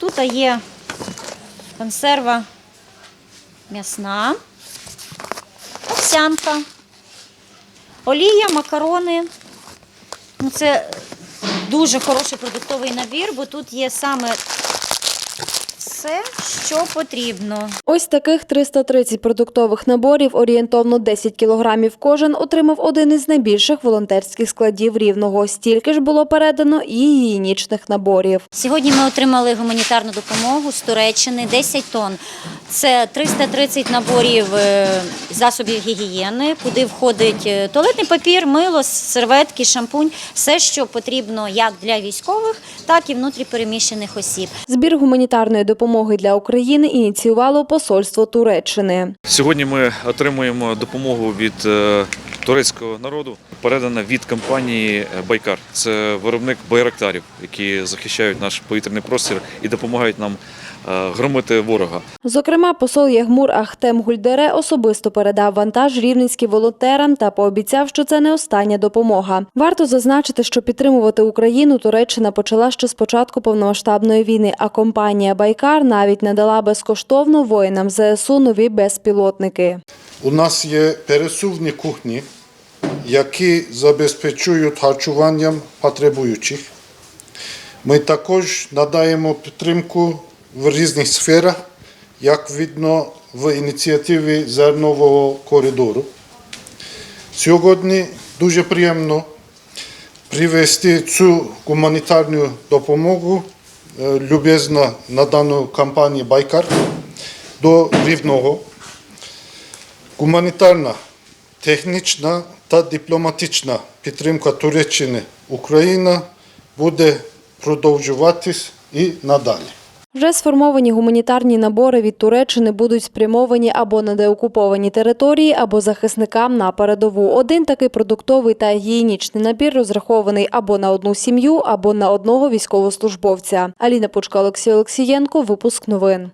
Тут є консерва м'ясна, овсянка, олія, макарони. Ну, це дуже хороший продуктовий набір, бо тут є саме все, що потрібно. Ось таких 330 продуктових наборів, орієнтовно 10 кілограмів кожен, отримав один із найбільших волонтерських складів Рівного. Стільки ж було передано і гігієнічних наборів. Сьогодні ми отримали гуманітарну допомогу з Туреччини 10 тонн. Це 330 наборів е, засобів гігієни, куди входить е, туалетний папір, мило, серветки, шампунь, все, що потрібно як для військових, так і внутріпереміщених осіб. Збір гуманітарної допомоги для України ініціювало посольство Туреччини. Сьогодні ми отримуємо допомогу від е, турецького народу, передана від компанії Байкар. Це виробник байрактарів, які захищають наш повітряний простір і допомагають нам е, громити ворога. Зокрема, посол Ягмур Ахтем Гульдере особисто передав вантаж рівненським волонтерам та пообіцяв, що це не остання допомога. Варто зазначити, що підтримувати Україну Туреччина почала ще з початку повномасштабної війни, а компанія Байкар навіть надала безкоштовно воїнам ЗСУ нові безпілотники. У нас є пересувні кухні, які забезпечують харчуванням потребуючих. Ми також надаємо підтримку в різних сферах, як видно в ініціативі зернового коридору. Сьогодні дуже приємно привести цю гуманітарну допомогу е, любезно надану компанії Байкар до Рівного. Гуманітарна, технічна та дипломатична підтримка Туреччини Україна буде продовжуватись і надалі. Вже сформовані гуманітарні набори від Туреччини будуть спрямовані або на деокуповані території, або захисникам на передову. Один такий продуктовий та гігієнічний набір розрахований або на одну сім'ю, або на одного військовослужбовця. Аліна Пучка, Олексій Олексієнко. Випуск новин.